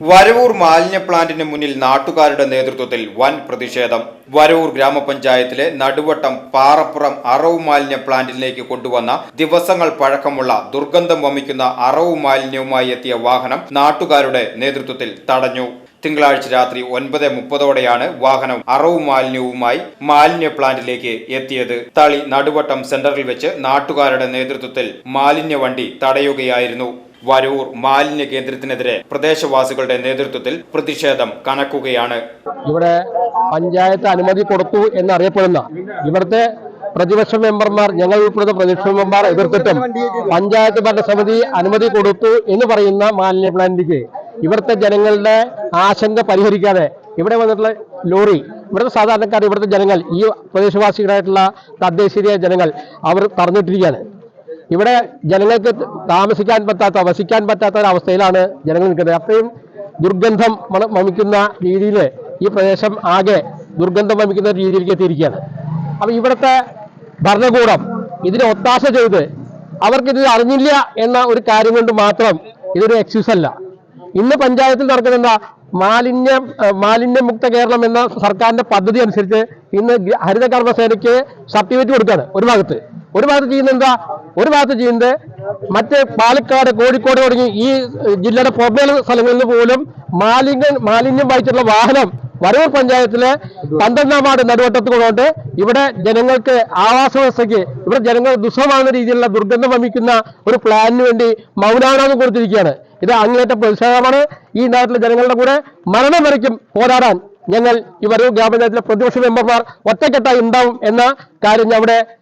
വരവൂർ മാലിന്യ പ്ലാന്റിന് മുന്നിൽ നാട്ടുകാരുടെ നേതൃത്വത്തിൽ വൻ പ്രതിഷേധം. വരവൂർ ഗ്രാമപഞ്ചായത്തിലെ നടുവട്ടം പാറപ്പുറം അറവ് മാലിന്യ പ്ലാന്റിലേക്ക് കൊണ്ടുവന്ന ദിവസങ്ങൾ പഴക്കമുള്ള ദുർഗന്ധം വമിക്കുന്ന അറവ് മാലിന്യവുമായി എത്തിയ വാഹനം നാട്ടുകാരുടെ നേതൃത്വത്തിൽ തടഞ്ഞു. തിങ്കളാഴ്ച രാത്രി ഒൻപത് മുപ്പതോടെയാണ് വാഹനം അറവ് മാലിന്യവുമായി മാലിന്യ പ്ലാന്റിലേക്ക് എത്തിയത്. തളി നടുവട്ടം സെന്ററിൽ വെച്ച് നാട്ടുകാരുടെ നേതൃത്വത്തിൽ മാലിന്യ വണ്ടി തടയുകയായിരുന്നു. വരൂർ മാലിന്യ കേന്ദ്രത്തിനെതിരെ പ്രദേശവാസികളുടെ നേതൃത്വത്തിൽ പ്രതിഷേധം കനക്കുകയാണ്. ഇവിടെ പഞ്ചായത്ത് അനുമതി കൊടുത്തു എന്നറിയപ്പെടുന്ന ഇവിടുത്തെ പ്രതിപക്ഷ മെമ്പർമാർ ഞങ്ങൾ ഉൾപ്പെടുന്ന പ്രതിപക്ഷ മെമ്പർമാർ എതിർത്തിട്ടും പഞ്ചായത്ത് ഭരണസമിതി അനുമതി കൊടുത്തു എന്ന് പറയുന്ന മാലിന്യ പ്ലാന്റിലേക്ക് ഇവിടുത്തെ ജനങ്ങളുടെ ആശങ്ക പരിഹരിക്കാതെ ഇവിടെ വന്നിട്ടുള്ള ലോറി ഇവിടുത്തെ സാധാരണക്കാർ ഇവിടുത്തെ ജനങ്ങൾ ഈ പ്രദേശവാസികളായിട്ടുള്ള തദ്ദേശീയ ജനങ്ങൾ അവർ തറഞ്ഞിട്ടിരിക്കുകയാണ് ഇവിടെ ജനങ്ങൾക്ക് താമസിക്കാൻ പറ്റാത്ത വസിക്കാൻ പറ്റാത്ത ഒരു അവസ്ഥയിലാണ് ജനങ്ങൾ നിൽക്കുന്നത്. അത്രയും ദുർഗന്ധം വമിക്കുന്ന രീതിയിൽ ഈ പ്രദേശം ആകെ ദുർഗന്ധം വമിക്കുന്ന രീതിയിലേക്ക് എത്തിയിരിക്കുകയാണ്. അപ്പൊ ഇവിടുത്തെ ഭരണകൂടം ഇതിനെ ഒത്താശ ചെയ്ത് അവർക്കിത് അറിഞ്ഞില്ല എന്ന ഒരു കാര്യം കൊണ്ട് മാത്രം ഇതൊരു എക്സ്ക്യൂസ് അല്ല. ഇന്ന് പഞ്ചായത്തിൽ നടക്കുന്ന എന്താ? മാലിന്യ മാലിന്യമുക്ത കേരളം എന്ന സർക്കാരിന്റെ പദ്ധതി അനുസരിച്ച് ഇന്ന് ഹരിത കർമ്മസേനയ്ക്ക് സർട്ടിഫിക്കറ്റ് കൊടുക്കുകയാണ് ഒരു ഭാഗത്ത്. ഒരു ഭാഗത്ത് ചെയ്യുന്നത് എന്താ? ഒരു ഭാഗത്ത് ചെയ്യുന്നത് മറ്റ് പാലക്കാട് കോഴിക്കോട് തുടങ്ങി ഈ ജില്ലയുടെ പുറമേയുള്ള സ്ഥലങ്ങളിൽ നിന്ന് പോലും മാലിന്യം മാലിന്യം വഹിച്ചിട്ടുള്ള വാഹനം വരൂർ പഞ്ചായത്തിലെ പന്ത്രണ്ടാം വാർഡ് നടുവട്ടത്ത് കൊണ്ടുകൊണ്ട് ഇവിടെ ജനങ്ങൾക്ക് ആവാസ വ്യവസ്ഥയ്ക്ക് ഇവിടെ ജനങ്ങൾ ദുസ്സഹമാകുന്ന രീതിയിലുള്ള ദുർഗന്ധം വമിക്കുന്ന ഒരു പ്ലാനിന് വേണ്ടി മൗനാനാഥം കൊടുത്തിരിക്കുകയാണ്. ഇത് അങ്ങേറ്റ പ്രതിഷേധമാണ്. ഈ നാട്ടിലെ ജനങ്ങളുടെ കൂടെ മരണം വരയ്ക്കും പോരാടാൻ ഞങ്ങൾ ഈ വരവൂർ ഗ്രാമപഞ്ചായത്തിലെ പ്രതിപക്ഷ മെമ്പർമാർ ഒറ്റക്കെട്ടായി ഉണ്ടാവും എന്ന കാര്യം ഞാൻ ഇവിടെ